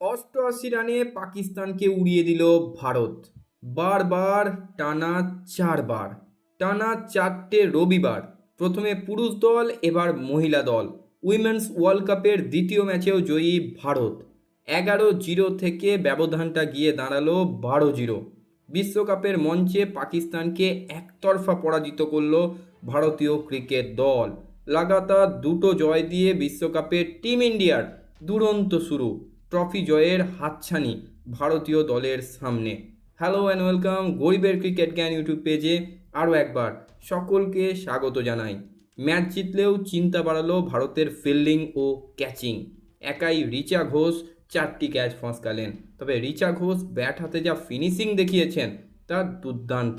অষ্টআশি রানে পাকিস্তানকে উড়িয়ে দিল ভারত। বারবার, টানা চারবার, টানা চারটে রবিবার। প্রথমে পুরুষ দল, এবার মহিলা দল। উইমেন্স ওয়ার্ল্ড কাপের দ্বিতীয় ম্যাচেও জয়ী ভারত। এগারো জিরো থেকে ব্যবধানটা গিয়ে দাঁড়াল বারো জিরো বিশ্বকাপের মঞ্চে পাকিস্তানকে একতরফা পরাজিত করল ভারতীয় ক্রিকেট দল। লাগাতার দুটো জয় দিয়ে বিশ্বকাপে টিম ইন্ডিয়ার দুরন্ত শুরু। ট্রফি জয়ের হাতছানি ভারতীয় দলের সামনে। হ্যালো অ্যান্ড ওয়েলকাম গরিবের ক্রিকেট জ্ঞান ইউটিউব পেজে আরও একবার সকলকে স্বাগত জানাই। ম্যাচ জিতলেও চিন্তা বাড়ালো ভারতের ফিল্ডিং ও ক্যাচিং একাই রিচা ঘোষ চারটি ক্যাচ ফসকালেন। তবে রিচা ঘোষ ব্যাট হাতে যা ফিনিশিং দেখিয়েছেন তা দুর্দান্ত।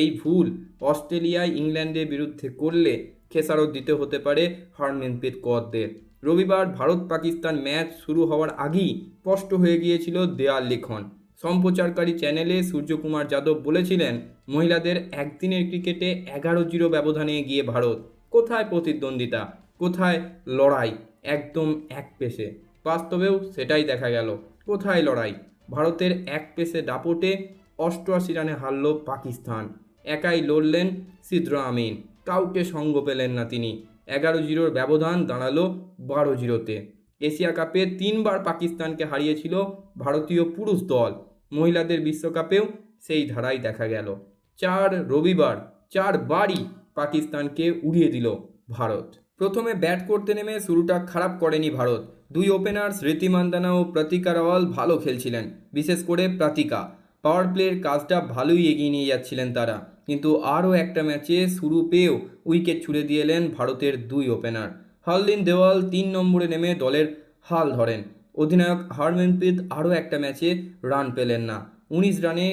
এই ভুল অস্ট্রেলিয়ায় ইংল্যান্ডের বিরুদ্ধে করলে খেসারত দিতে হতে পারে হরমেনপ্রীত কৌরদের রবিবার ভারত পাকিস্তান ম্যাচ শুরু হওয়ার আগেই স্পষ্ট হয়ে গিয়েছিল দেয়াল লিখন। সম্প্রচারকারী চ্যানেলে সূর্যকুমার যাদব বলেছিলেন, মহিলাদের একদিনের ক্রিকেটে এগারো জিরো ব্যবধানে এগিয়ে ভারত। কোথায় প্রতিদ্বন্দ্বিতা? কোথায় লড়াই? একদম এক পেশে বাস্তবেও সেটাই দেখা গেল। কোথায় লড়াই? ভারতের এক পেশে দাপটে অষ্টআশি রানে হারল পাকিস্তান। একাই লড়লেন সিদ্র আমিন। কাউকে সঙ্গ পেলেন না তিনি। এগারো জিরোর ব্যবধান দাঁড়াল বারো জিরোতে। এশিয়া কাপে তিনবার পাকিস্তানকে হারিয়েছিল ভারতীয় পুরুষ দল। মহিলাদের বিশ্বকাপেও সেই ধারাই দেখা গেল। চার রবিবার, চার বারই পাকিস্তানকে উড়িয়ে দিল ভারত। প্রথমে ব্যাট করতে নেমে শুরুটা খারাপ করেনি ভারত। দুই ওপেনার স্মৃতি মান্দানা ও প্রতিকা রাওয়াল ভালো খেলছিলেন, বিশেষ করে প্রাতিকা। পাওয়ার প্লের কাজটা ভালোই এগিয়ে নিয়ে যাচ্ছিলেন তারা। কিন্তু আরও একটা ম্যাচে শুরু পেয়েও উইকেট ছুড়ে দিয়ে এলেন ভারতের দুই ওপেনার হরলিন দেওয়াল তিন নম্বরে নেমে দলের হাল ধরেন। অধিনায়ক হারমেনপ্রীত আরও একটা ম্যাচে রান পেলেন না। উনিশ রানে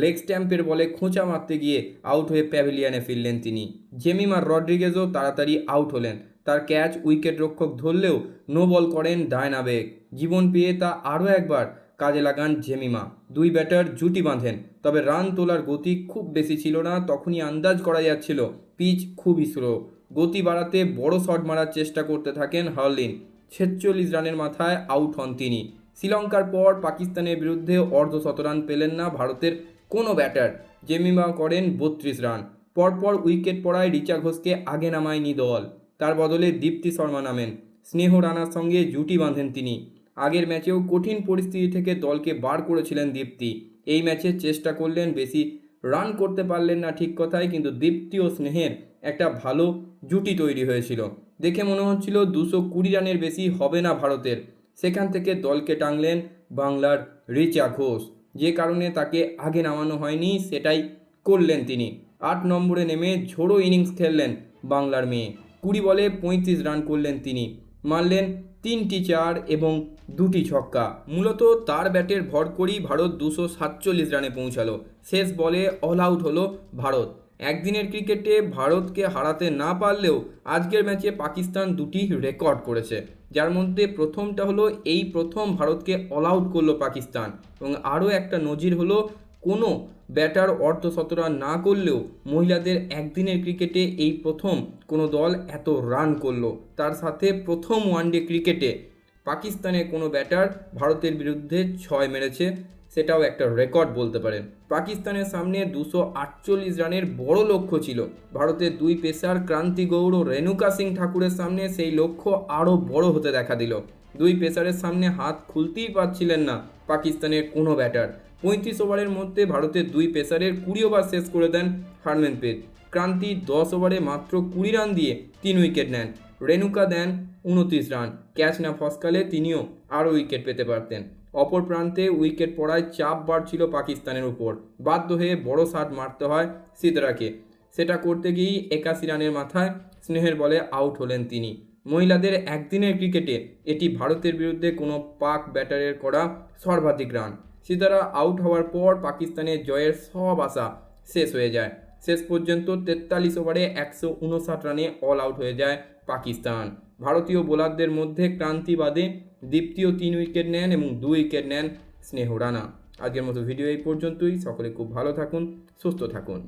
লেগ স্ট্যাম্পের বলে খোঁচা মারতে গিয়ে আউট হয়ে প্যাভিলিয়ানে ফিরলেন তিনি। জেমিমার রড্রিগেজও তাড়াতাড়ি আউট হলেন। তার ক্যাচ উইকেট রক্ষক ধরলেও নো বল করেন ডায়না বেগ। জীবন পেয়ে তা আরও একবার কাজে লাগান জেমিমা দুই ব্যাটার জুটি বাঁধেন, তবে রান তোলার গতি খুব বেশি ছিল না, তখনই আন্দাজ করা যাচ্ছিল, পিচ খুবই স্লো গতি বাড়াতে বড় শট মারার চেষ্টা করতে থাকেন হার্লিন, ছেচল্লিশ রানের মাথায় আউট হন তিনি। শ্রীলঙ্কার পর পাকিস্তানের বিরুদ্ধে অর্ধ শতরান পেলেন না ভারতের কোনো ব্যাটার জেমিমা করেন বত্রিশ রান। পরপর উইকেট পড়ায় রিচা ঘোষকে আগে নামায়নি দল, তার বদলে দীপ্তি শর্মা নামেন। স্নেহ রানার সঙ্গে জুটি বাঁধেন তিনি। আগের ম্যাচেও কঠিন পরিস্থিতি থেকে দলকে বার করেছিলেন দীপ্তি। এই ম্যাচে চেষ্টা করলেন বেশি। রান করতে পারলেন না ঠিক কথাই, কিন্তু দীপ্তি ও স্নেহের একটা ভালো জুটি তৈরি হয়েছিল। দেখে মনে হচ্ছিল দুশো কুড়ি রানের বেশি হবে না ভারতের। সেখান থেকে দলকে টাংলেন বাংলার রিচা ঘোষ। যে কারণে তাকে আগে নামানো হয়নি, সেটাই করলেন তিনি। আট নম্বরে নেমে ঝোড়ো ইনিংস খেললেন বাংলার মেয়ে। কুড়ি বলে পঁয়ত্রিশ রান করলেন তিনি। মারলেন তিনটি চার এবং দুটি ছক্কা। মূলত তার ব্যাটের ভর করেই ভারত দুশো সাতচল্লিশ রানে পৌঁছালো। শেষ বলে অল আউট হলো ভারত। একদিনের ক্রিকেটে ভারতকে হারাতে না পারলেও আজকের ম্যাচে পাকিস্তান দুটি রেকর্ড করেছে। যার মধ্যে প্রথমটা হলো, এই প্রথম ভারতকে অল আউট করল পাকিস্তান। এবং আরও একটা নজির হলো কোনো ব্যাটার অর্ধশতরান না করলেও মহিলাদের একদিনের ক্রিকেটে এই প্রথম কোনো দল এত রান করল। তার সাথে প্রথম ওয়ানডে ক্রিকেটে পাকিস্তানে কোনো ব্যাটার ভারতের বিরুদ্ধে ছয় মেরেছে, সেটাও একটা রেকর্ড বলতে পারেন। পাকিস্তানের সামনে দুশো আটচল্লিশ রানের বড় লক্ষ্য ছিল। ভারতের দুই পেসার ক্রান্তি গৌড় ও রেণুকা সিং ঠাকুরের সামনে সেই লক্ষ্য আরও বড় হতে দেখা দিল। দুই পেসারের সামনে হাত খুলতেই পারছিলেন না পাকিস্তানের কোনো ব্যাটার। পঁয়ত্রিশ ওভারের মধ্যে ভারতের দুই পেসারের কুড়ি ওভার শেষ করে দেন হারমেনপ্রীত ক্রান্তি দশ ওভারে মাত্র কুড়ি রান দিয়ে তিন উইকেট নেন। রেণুকা দেন উনত্রিশ রান। ক্যাচ না ফসকালে তিনিও আরও উইকেট পেতে পারতেন। অপর প্রান্তে উইকেট পড়ায় চাপ বাড়ছিল পাকিস্তানের উপর। বাধ্য হয়ে বড় শাট মারতে হয় সিদরাকে। সেটা করতে গিয়েই একাশি রানের মাথায় স্নেহের বলে আউট হলেন তিনি। মহিলাদের একদিনের ক্রিকেটে এটি ভারতের বিরুদ্ধে কোনো পাক ব্যাটারের করা সর্বাধিক রান। সিতারা আউট হওয়ার পর পাকিস্তানের জয়ের সব আশা শেষ হয়ে যায়। শেষ পর্যন্ত তেতাল্লিশ ওভারে একশো উনষাট রানে অল আউট হয়ে যায় পাকিস্তান। ভারতীয় বোলারদের মধ্যে ক্রান্তিবাদে দীপ্তিও তিন উইকেট নেন এবং দুই উইকেট নেন স্নেহ রানা। আজকের মতো ভিডিও এই পর্যন্তই। সকলে খুব ভালো থাকুন, সুস্থ থাকুন।